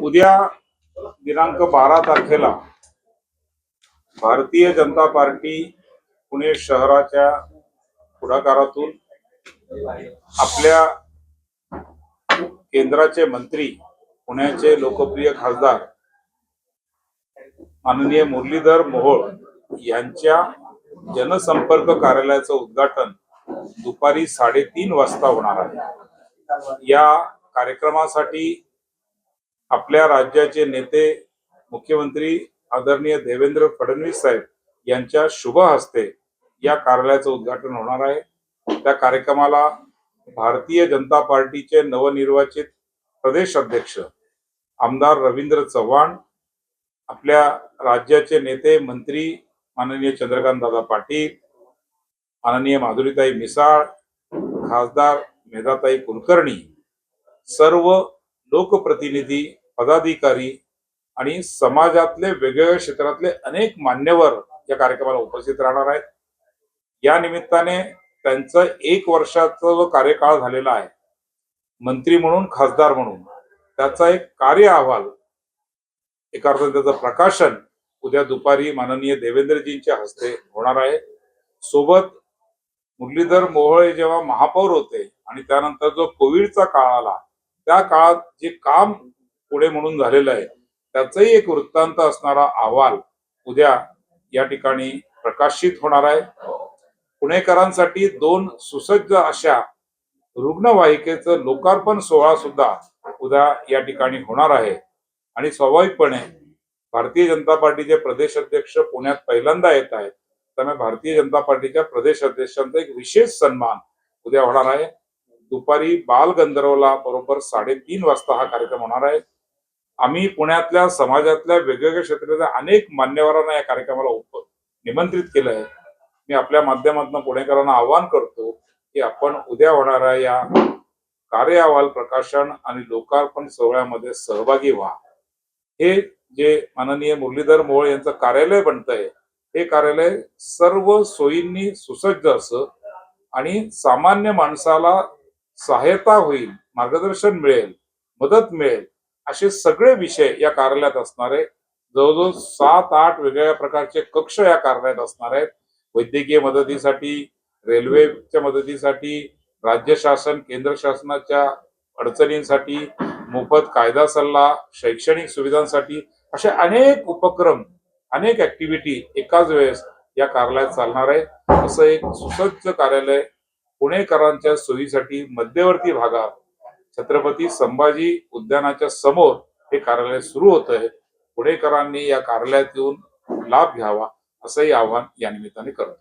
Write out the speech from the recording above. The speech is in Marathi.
उद्या दिनांक बारा तारखेला भारतीय जनता पार्टी पुणे शहराच्या पुढाकारातून आपल्या केंद्राचे मंत्री पुण्याचे लोकप्रिय खासदार माननीय मुरलीधर मोहोळ यांच्या जनसंपर्क कार्यालयाचं उद्घाटन दुपारी साडेतीन वाजता होणार आहे. या कार्यक्रमासाठी आपल्या राज्याचे नेते मुख्यमंत्री आदरणीय देवेंद्र फडणवीस साहेब यांच्या शुभ हस्ते या कार्यालयाचं उद्घाटन होणार आहे. त्या कार्यक्रमाला भारतीय जनता पार्टीचे नवनिर्वाचित प्रदेश अध्यक्ष आमदार रवींद्र चव्हाण आपल्या राज्याचे नेते मंत्री माननीय चंद्रकांत दादा पाटील माननीय माधुरीताई मिसाळ खासदार मेधाताई कुलकर्णी सर्व लोकप्रतिनिधी पदाधिकारी आणि समाजातले वेगवेगळ्या क्षेत्रातले अनेक मान्यवर या कार्यक्रमाला उपस्थित राहणार आहेत. या निमित्ताने त्यांचं एक वर्षाचा जो कार्यकाळ झालेला आहे मंत्री म्हणून खासदार म्हणून त्याचा एक कार्य अहवाल एका अर्थाने त्याचं प्रकाशन उद्या दुपारी माननीय देवेंद्रजींच्या हस्ते होणार आहे. सोबत मुरलीधर मोहळे जेव्हा महापौर होते आणि त्यानंतर जो कोविडचा काळ आला त्या काळात जे काम पुढे म्हणून झालेलं आहे. त्याचाही एक वृत्तांत असणारा अहवाल उद्या या ठिकाणी प्रकाशित होणार आहे. पुणेकरांसाठी दोन सुसज्ज अशा रुग्णवाहिकेचं लोकार्पण सोहळा सुद्धा उद्या या ठिकाणी होणार आहे. आणि स्वाभाविकपणे भारतीय जनता पार्टीचे प्रदेश अध्यक्ष पुण्यात पहिल्यांदा येत आहेत. त्यामुळे भारतीय जनता पार्टीच्या प्रदेश अध्यक्षांचा एक विशेष सन्मान उद्या होणार आहे. दुपारी बाल गंधर्वला बरोबर साडेतीन वाजता हा कार्यक्रम होणार आहे. आम्ही पुण्यातल्या समाजातल्या वेगवेगळ्या क्षेत्रातल्या अनेक मान्यवरांना या कार्यक्रमाला उप निमंत्रित केलं आहे मी आपल्या माध्यमातून पुणेकरांना आवाहन करतो की आपण उद्या होणाऱ्या या कार्य अहवाल प्रकाशन आणि लोकार्पण सोहळ्यामध्ये सहभागी व्हा. हे जे माननीय मुरलीधर मोहोळ यांचं कार्यालय बनतंय हे कार्यालय सर्व सोयींनी सुसज्ज असं आणि सामान्य माणसाला सहायता होईल मार्गदर्शन मिळेल मदत मिळेल असे सगळे विषय या कार्यालयात असणार जवळजवळ सात आठ वेगवेगळ्या प्रकारचे कक्ष या कार्यालयात असणार आहेत. वैद्यकीय मदतीसाठी रेल्वेच्या मदतीसाठी राज्य शासन केंद्र शासनाच्या अडचणींसाठी मोफत कायदा सल्ला शैक्षणिक सुविधांसाठी असे अनेक उपक्रम अनेक ऍक्टिव्हिटी एकाच वेळेस या कार्यालयात चालणार आहे. असं एक सुसज्ज कार्यालय पुणेकरांच्या सोयीसाठी मध्यवर्ती भागात छत्रपती संभाजी उद्यानाच्या समोर हे कार्यालय सुरू होत आहे पुणेकरांनी या कार्यालयात येऊन लाभ घ्यावा असंही आवाहन या निमित्ताने करतो.